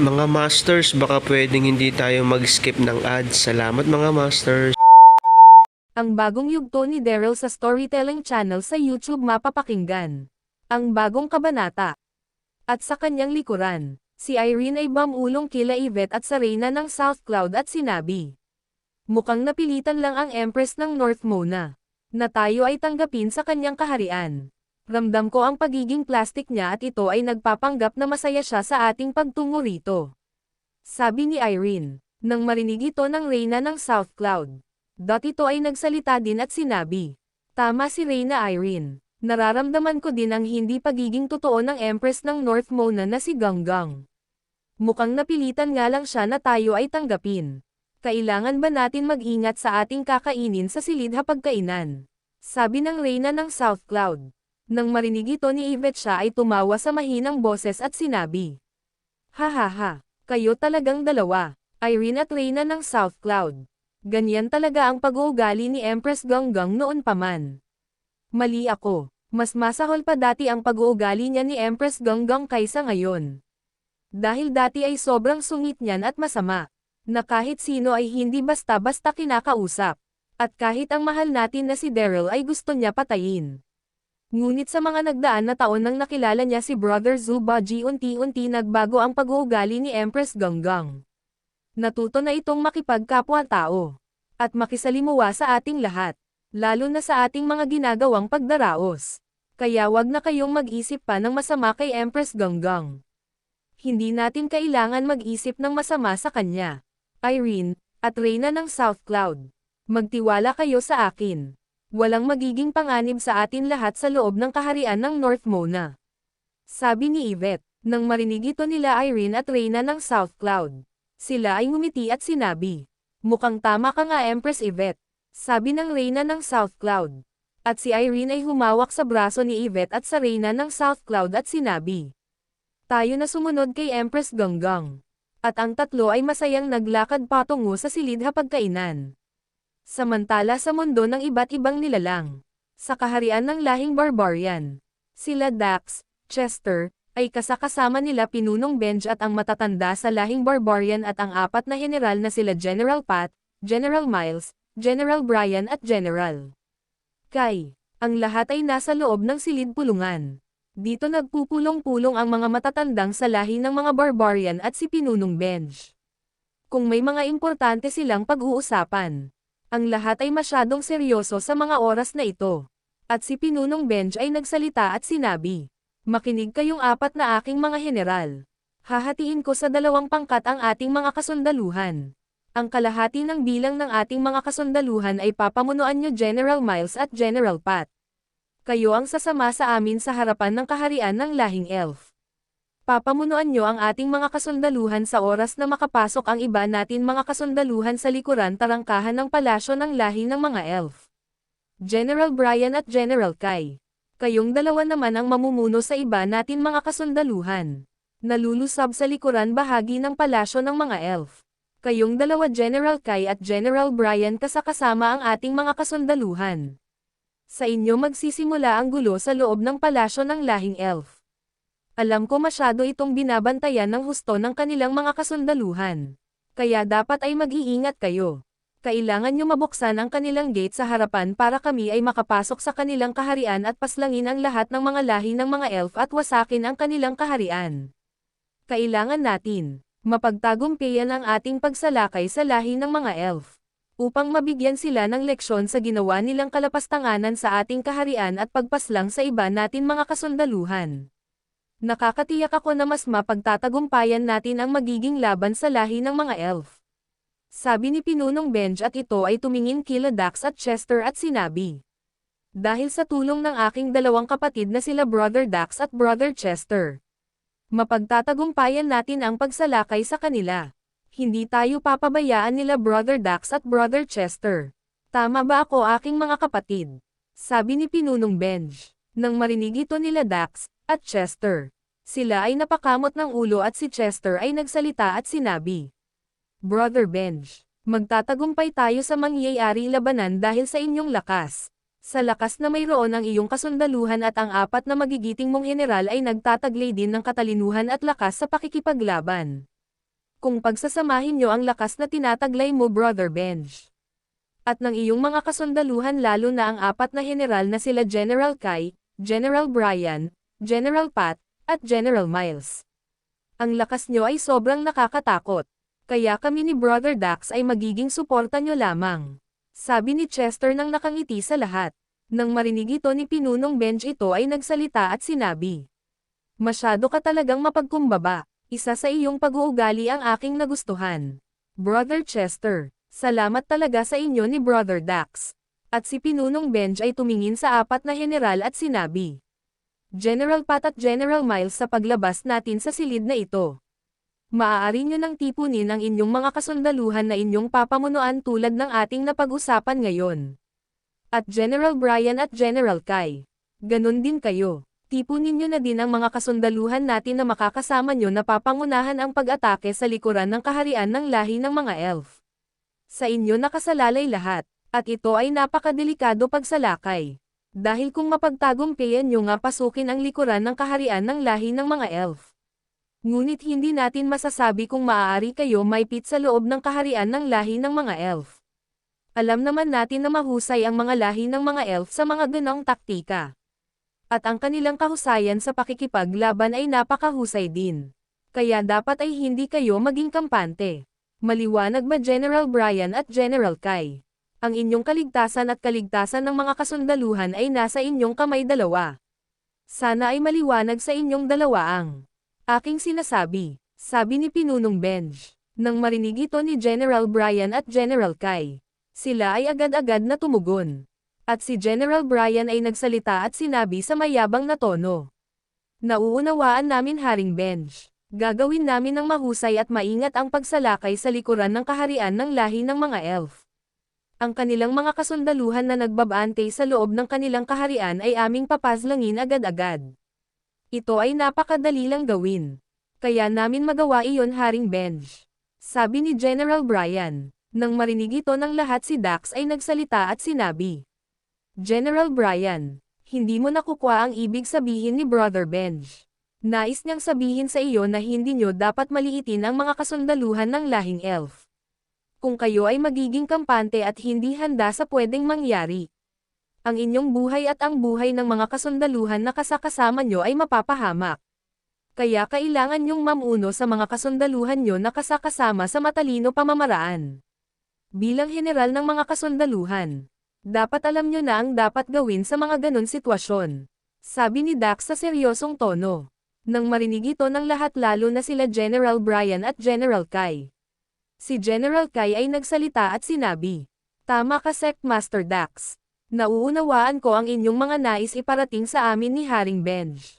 Mga Masters, baka pwedeng hindi tayo mag-skip ng ads. Salamat mga Masters. Ang bagong yugto ni Daryl sa Storytelling Channel sa YouTube mapapakinggan. Ang bagong kabanata. At sa kanyang likuran, si Irene ay bamulong kila Yvette at sa reyna ng South Cloud at sinabi. Mukhang napilitan lang ang Empress ng North Mona. Na tayo ay tanggapin sa kanyang kaharian. Ramdam ko ang pagiging plastic niya at ito ay nagpapanggap na masaya siya sa ating pagtungo rito. Sabi ni Irene, nang marinig ito ng reyna ng South Cloud. Dot ito ay nagsalita din at sinabi. Tama si Reyna Irene. Nararamdaman ko din ang hindi pagiging totoo ng Empress ng North Mona na si Ganggang. Mukhang napilitan nga lang siya na tayo ay tanggapin. Kailangan ba natin mag-ingat sa ating kakainin sa silid hapagkainan? Sabi ng Reyna ng South Cloud. Nang marinig ito ni Yvette siya ay tumawa sa mahinang boses at sinabi. Ha ha ha, kayo talagang dalawa, Irene at Reyna ng South Cloud. Ganyan talaga ang pag-uugali ni Empress Ganggang noon pa man. Mali ako. Mas masahol pa dati ang pag-uugali niya ni Empress Ganggang kaysa ngayon. Dahil dati ay sobrang sungit niyan at masama. Na kahit sino ay hindi basta-basta kinakausap. At kahit ang mahal natin na si Daryl ay gusto niya patayin. Ngunit sa mga nagdaan na taon nang nakilala niya si Brother Zubaji unti-unti nagbago ang pag-uugali ni Empress Ganggang. Natuto na itong makipagkapwa-tao. At makisalimuwa sa ating lahat. Lalo na sa ating mga ginagawang pagdaraos. Kaya wag na kayong mag-isip pa ng masama kay Empress Ganggang. Hindi natin kailangan mag-isip ng masama sa kanya. Irene, at Reyna ng South Cloud. Magtiwala kayo sa akin. Walang magiging panganib sa atin lahat sa loob ng kaharian ng North Mona. Sabi ni Yvette, nang marinig ito nila Irene at Reyna ng South Cloud. Sila ay ngumiti at sinabi, Mukhang tama ka nga Empress Yvette. Sabi ng Reyna ng South Cloud. At si Irene ay humawak sa braso ni Yvette at sa Reyna ng South Cloud at sinabi. Tayo na sumunod kay Empress Ganggang. At ang tatlo ay masayang naglakad patungo sa silid hapagkainan. Samantala sa mundo ng iba't ibang nilalang. Sa kaharian ng lahing barbarian. Sila Dax, Chester, ay kasakasama nila Pinunong Benj at ang matatanda sa lahing barbarian at ang apat na general na sila General Pat, General Miles, General Brian at General Kai. Ang lahat ay nasa loob ng silid pulungan. Dito nagpupulong-pulong ang mga matatandang sa lahi ng mga barbarian at si Pinunong Benj. Kung may mga importante silang pag-uusapan. Ang lahat ay masyadong seryoso sa mga oras na ito. At si Pinunong Benj ay nagsalita at sinabi. Makinig kayong apat na aking mga general. Hahatiin ko sa dalawang pangkat ang ating mga kasundaluhan. Ang kalahati ng bilang ng ating mga kasundaluhan ay papamunuan nyo General Miles at General Pat. Kayo ang sasama sa amin sa harapan ng kaharian ng lahing elf. Papamunuan nyo ang ating mga kasundaluhan sa oras na makapasok ang iba natin mga kasundaluhan sa likuran tarangkahan ng palasyo ng lahi ng mga elf. General Brian at General Kai. Kayong dalawa naman ang mamumuno sa iba natin mga kasundaluhan. Nalulusab sa likuran bahagi ng palasyo ng mga elf. Kayong dalawa General Kai at General Brian kasakasama ang ating mga kasundaluhan. Sa inyo magsisimula ang gulo sa loob ng palasyo ng lahing elf. Alam ko masyado itong binabantayan ng husto ng kanilang mga kasundaluhan. Kaya dapat ay mag-iingat kayo. Kailangan nyo mabuksan ang kanilang gate sa harapan para kami ay makapasok sa kanilang kaharian at paslangin ang lahat ng mga lahi ng mga elf at wasakin ang kanilang kaharian. Kailangan natin, mapagtagumpayan ang ating pagsalakay sa lahi ng mga elf. Upang mabigyan sila ng leksyon sa ginawa nilang kalapastanganan sa ating kaharian at pagpaslang sa iba natin mga kasundaluhan. Nakakatiyak ako na mas mapagtatagumpayan natin ang magiging laban sa lahi ng mga elf. Sabi ni Pinunong Benj at ito ay tumingin kila Dax at Chester at sinabi. Dahil sa tulong ng aking dalawang kapatid na sila Brother Dax at Brother Chester. Mapagtatagumpayan natin ang pagsalakay sa kanila. Hindi tayo papabayaan nila Brother Dax at Brother Chester. Tama ba ako aking mga kapatid? Sabi ni Pinunong Benj. Nang marinig ito nila Dax at Chester. Sila ay napakamot ng ulo at si Chester ay nagsalita at sinabi. Brother Benj, magtatagumpay tayo sa mangyayari labanan dahil sa inyong lakas. Sa lakas na mayroon ang iyong kasundaluhan at ang apat na magigiting mong general ay nagtataglay din ng katalinuhan at lakas sa pakikipaglaban. Kung pagsasamahin nyo ang lakas na tinataglay mo Brother Benj. At ng iyong mga kasundaluhan lalo na ang apat na general na sila General Kai, General Brian, General Pat, at General Miles. Ang lakas nyo ay sobrang nakakatakot. Kaya kami ni Brother Dax ay magiging suporta nyo lamang. Sabi ni Chester nang nakangiti sa lahat. Nang marinig ito ni Pinunong Benj ito ay nagsalita at sinabi. Masyado ka talagang mapagkumbaba. Isa sa iyong pag-uugali ang aking nagustuhan. Brother Chester, salamat talaga sa inyo ni Brother Dax. At si Pinunong Benj ay tumingin sa apat na general at sinabi. General Pat at General Miles sa paglabas natin sa silid na ito. Maaari nyo nang tipunin ang inyong mga kasundaluhan na inyong papamunuan tulad ng ating napag-usapan ngayon. At General Brian at General Kai. Ganon din kayo. Tipunin nyo na din ang mga kasundaluhan natin na makakasama nyo na papangunahan ang pag-atake sa likuran ng kaharian ng lahi ng mga elf. Sa inyo nakasalalay lahat, at ito ay napakadelikado pagsalakay. Dahil kung mapagtagumpayan nyo nga pasukin ang likuran ng kaharian ng lahi ng mga elf. Ngunit hindi natin masasabi kung maaari kayo maipit sa loob ng kaharian ng lahi ng mga elf. Alam naman natin na mahusay ang mga lahi ng mga elf sa mga ganong taktika. At ang kanilang kahusayan sa pakikipaglaban ay napakahusay din. Kaya dapat ay hindi kayo maging kampante. Maliwanag ba General Brian at General Kai? Ang inyong kaligtasan at kaligtasan ng mga kasundaluhan ay nasa inyong kamay dalawa. Sana ay maliwanag sa inyong dalawa ang aking sinasabi, sabi ni Pinunong Benj. Nang marinig ito ni General Brian at General Kai, sila ay agad-agad na tumugon. At si General Brian ay nagsalita at sinabi sa mayabang na tono. Nauunawaan namin Haring Benj. Gagawin namin ng mahusay at maingat ang pagsalakay sa likuran ng kaharian ng lahi ng mga elf. Ang kanilang mga kasundaluhan na nagbabante sa loob ng kanilang kaharian ay aming papaslangin agad-agad. Ito ay napakadali lang gawin. Kaya namin magawa iyon Haring Benj. Sabi ni General Brian. Nang marinig ito ng lahat si Dax ay nagsalita at sinabi. General Brian, hindi mo nakukuha ang ibig sabihin ni Brother Benj. Nais niyang sabihin sa iyo na hindi niyo dapat maliitin ang mga kasundaluhan ng lahing elf. Kung kayo ay magiging kampante at hindi handa sa pwedeng mangyari. Ang inyong buhay at ang buhay ng mga kasundaluhan na kasakasama nyo ay mapapahamak. Kaya kailangan nyong mamuno sa mga kasundaluhan nyo na kasakasama sa matalino pamamaraan. Bilang general ng mga kasundaluhan, dapat alam nyo na ang dapat gawin sa mga ganon sitwasyon. Sabi ni Dax sa seryosong tono. Nang marinig ito ng lahat lalo na sila General Brian at General Kai. Si General Kai ay nagsalita at sinabi, Tama ka Sect Master Dax. Nauunawaan ko ang inyong mga nais iparating sa amin ni Haring Benj.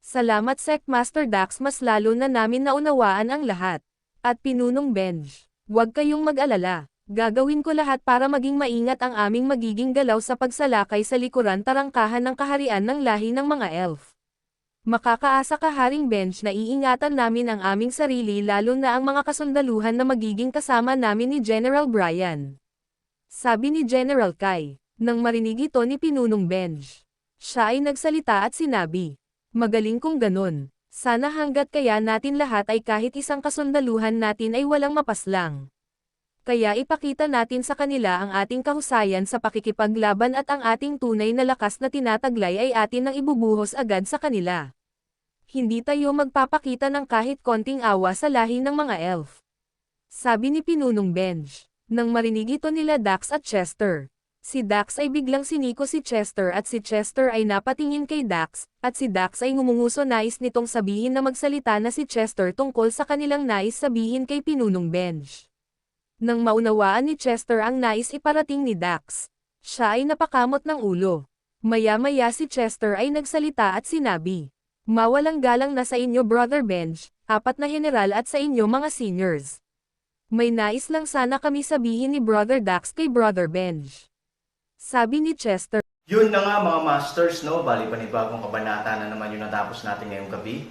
Salamat Sect Master Dax mas lalo na namin naunawaan ang lahat. At pinunong Benj, huwag kayong mag-alala. Gagawin ko lahat para maging maingat ang aming magiging galaw sa pagsalakay sa likuran tarangkahan ng kaharian ng lahi ng mga elf. Makakaasa ka Haring Bench na iingatan namin ang aming sarili lalo na ang mga kasundaluhan na magiging kasama namin ni General Brian. Sabi ni General Kai, nang marinig ito ni Pinunong Benj. Siya ay nagsalita at sinabi, Magaling kong ganon. Sana hanggat kaya natin lahat ay kahit isang kasundaluhan natin ay walang mapaslang. Kaya ipakita natin sa kanila ang ating kahusayan sa pakikipaglaban at ang ating tunay na lakas na tinataglay ay atin nang ibubuhos agad sa kanila. hindi tayo magpapakita ng kahit konting awa sa lahi ng mga elf. Sabi ni Pinunong Benj. Nang marinig ito nila Dax at Chester. Si Dax ay biglang siniko si Chester at si Chester ay napatingin kay Dax, at si Dax ay ngumunguso nais nitong sabihin na magsalita na si Chester tungkol sa kanilang nais sabihin kay Pinunong Benj. Nang maunawaan ni Chester ang nais iparating ni Dax, siya ay napakamot ng ulo. Maya-maya si Chester ay nagsalita at sinabi, Mawalang galang na sa inyo Brother Benj, apat na general at sa inyo mga seniors. May nais lang sana kami sabihin ni Brother Dax kay Brother Benj. Sabi ni Chester, Yun na nga mga masters, no? Bali panibagong kabanata na naman yung natapos natin ngayong gabi.